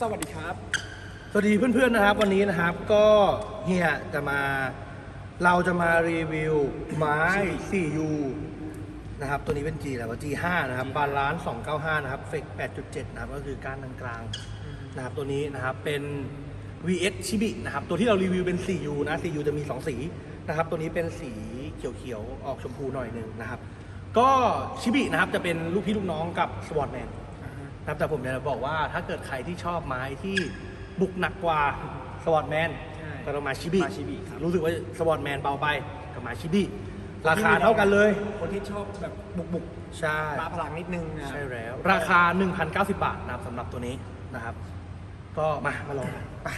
สวัสดีครับ สวัสดีเพื่อนๆนะครับ วันนี้นะครับก็เฮียจะมาเราจะมารีวิวไม้ 4U นะครับตัวนี้เป็น G แล้วว่า G5 นะครับบาลานซ์295 นะครับเฟก8.7 นะครับก็คือการกลางๆนะครับตัวนี้นะครับเป็น VS ชิบินะครับตัวที่เรารีวิวเป็น 4U นะ 4U จะมี 2 สีนะครับตัวนี้เป็นสีเขียวๆออกชมพูหน่อยหนึ่งนะครับก็ชิบินะครับจะเป็นลูกพี่ลูกน้องกับสวอตแมน นะครับแต่ผมจะบอกว่าถ้าเกิดใครที่ชอบไม้ที่บุกหนักกว่าสวอตแมนใช่ก็ต้องมาชิบิมาชิบิครับ รู้สึกว่าสวอตแมนเบาไปก็มาชิบิราคาเท่ากันเลย คนที่ชอบแบบบุกบุกใช่ ๆปลาพลังนิดนึงนะใช่แล้ว ราคา 1,090 บาทนะครับสำหรับตัวนี้นะครับ ก็มามาลองกันไป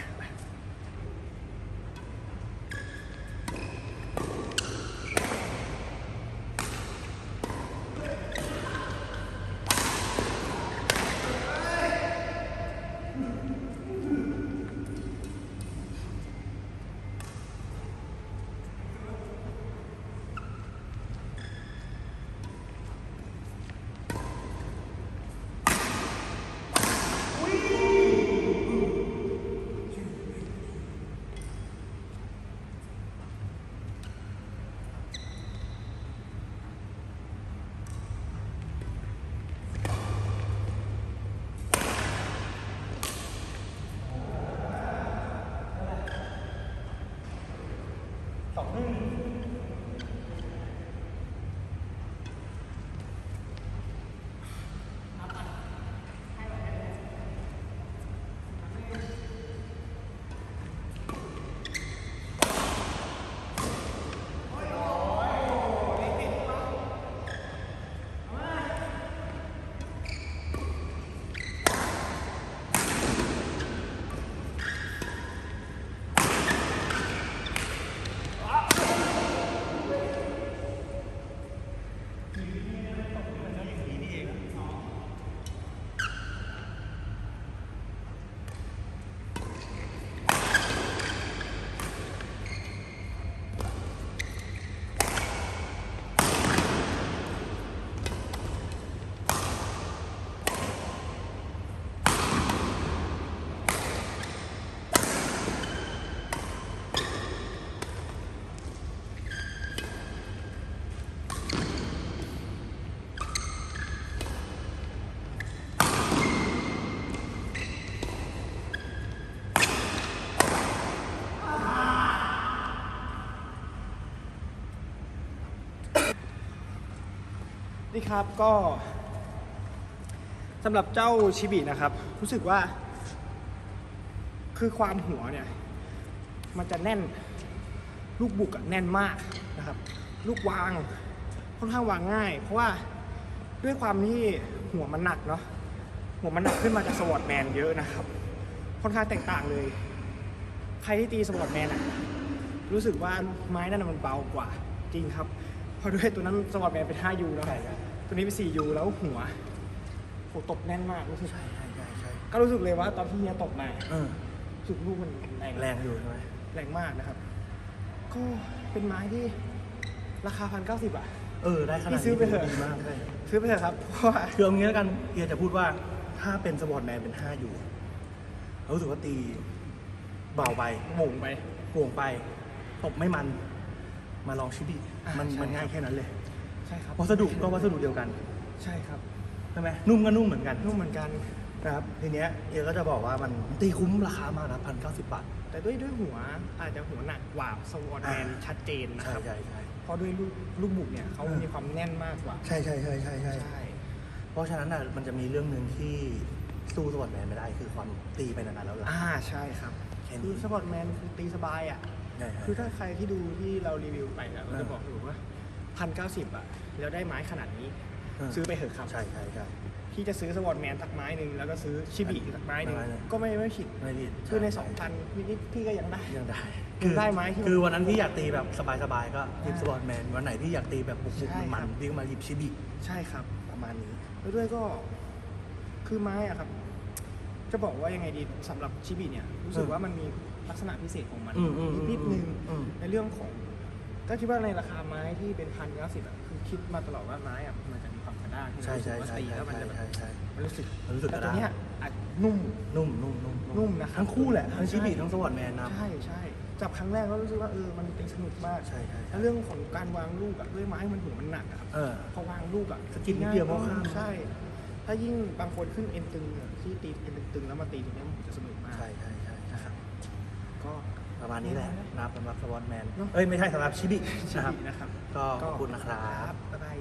ไนี่ครับก็สำหรับเจ้าชิบินะครับ รู้สึกว่า คือความหัวเนี่ย มันจะแน่นลูกบุกแน่นมากนะครับ ลูกวางค่อนข้างวางง่าย เพราะว่าด้วยความที่หัวมันหนักเนาะหัวมันหนักขึ้นมาจากสวอตแมนเยอะนะครับ ค่อนข้างแตกต่างเลย ใครที่ตีสวอตแมนอะรู้สึกว่าไม้นั่นมันเบากว่าจริงครับ ราะด้วยตัวนั้นสวอตแมนเป็น 5U แล้วตัวนี้เป็น 4U แล้วหัวโหตบแน่นมากรู้สึก ใช่ใช่ใช่ใช่ก็รู้สึกเลยว่าตอนที่เฮียตบมาเออรู้สึกลูกมันแรงแรงอยู่ใช่ไหมแรงมากนะครับ ก็เป็นไม้ที่ราคาพันเก้าสิบอะ เออ ได้ขนาดพี่ซื้นี้อไปเถอะ ดีมากใช่ซื้อไปเถอะครับ เพราะว่า คือเอางี้แล้วกันเฮียจะพูดว่าถ้าเป็นสวอตแมนเป็น5อยู่รู้สึกว่าตีเบาไปหม่งไป ห่วงไป ตบไม่มัน มาลองชิบิอะ มันใช่มันง่ายแค่นั้นเลย ใช่ครับวัสดุก็วัสดุเดียวกัน ใช่ครับใช่ไหมนุ่มก็นุ่มเหมือนกันนุ่มเหมือนกันนะครับทีเนี้ยเอก็จะบอกว่ามันตีคุ้มราคามากนะพันเก้าสิบบาท แต่ด้วยด้วยหัวอาจจะหัวหนักกว่าสวอตแมนอ่าชัดเจนนะใช่ครับใช่ใช่เพราะด้วยลูกลูกบุกเนี่ยเขาอ่ามีมีความแน่นมากกว่า ใช่ใช่ใช่ใช่ใช่ใช่เพราะฉะนั้นอะมันจะมีเรื่องหนึ่งที่สู้สวอตแมนไม่ได้คือความตีไปนานๆแล้วล่ะอ่าใช่ครับแค่นี้คือสปอร์ตแมนคือตีสบายอะ ใช่ใช่คือถ้าใครที่ดูที่เรารีวิวไปอะเราจะอ่าบอกอยู่ว่าพันเก้าสิบอะแล้วได้ไม้ขนาดนี้เออซื้อไปเถอะครับใช่ใช่ใช่พี่จะซื้อสวอตแมนสักไม้หนึ่งแล้วก็ซื้อชิบิสักไม้หนึ่งไม้หนึ่งก็ไม่ไม่ผิดไม่ผิดคือในช่สองพันนิดๆพี่ก็ยังได้ยังได้ยังได้ไหมที่มันคือวันนั้นพี่อยากตีแบบสบายๆก็หยิบสวอตแมนวันไหนพี่อยากตีแบบบุกใช่ๆมันครับๆพี่ก็มาหยิบชิบิใช่ครับ ประมาณนี้แล้วด้วยก็คือไม้อะครับ จะบอกว่ายังไงดีสำหรับชิบิเนี่ยรู้สึกอืมว่ามันมี ลักษณะพิเศษของมันอืมอืมอืมนิดๆนึงอืม ในเรื่องของ ก็คิดว่าในราคาไม้ที่เป็นพันเก้าสิบอะคือคิดมาตลอดว่าไม้อะมันจะมีความกระด้างที่เราใช่รู้สึใช่กว่าใช่ตีแล้วมันจะแบบใช่ใช่ มันรู้สึกมันรู้สึกแต่กระตัวด้างเนี้ยอาจนุ่ม นุ่มนุ่มนุ่มนุ่มนะครับทั้งคู่แหละ ทั้งชิบิทั้งสวอตแมนนะครับ ใช่ใช่จับครั้งแรกก็รู้สึกว่าเออมันเป็นสนุกมากใช่ใช่ใช่แล้วเรื่องของการวางลูกอะด้วยไม้มันหัวมันหนักอะครับ เออ พอวางลูกอะสกิดนิดเดียวก็ข้าม ใช่ ถ้ายิ่งบางคนขึ้นเอ็นตึงอะที่ตีเอ็นตึงๆแล้วมาตีตรงเนี้ยมันจะสนุกมาก ใช่ใช่ใช่นะครับ ก็ประมาณนี้แหละนะครับสำหรับสวอตแมนเนอะเอ้ยไม่ใช่สำหรับชิบิชินะครับบินะครับ ก็ขอบคุณนะครับ บ๊ายบาย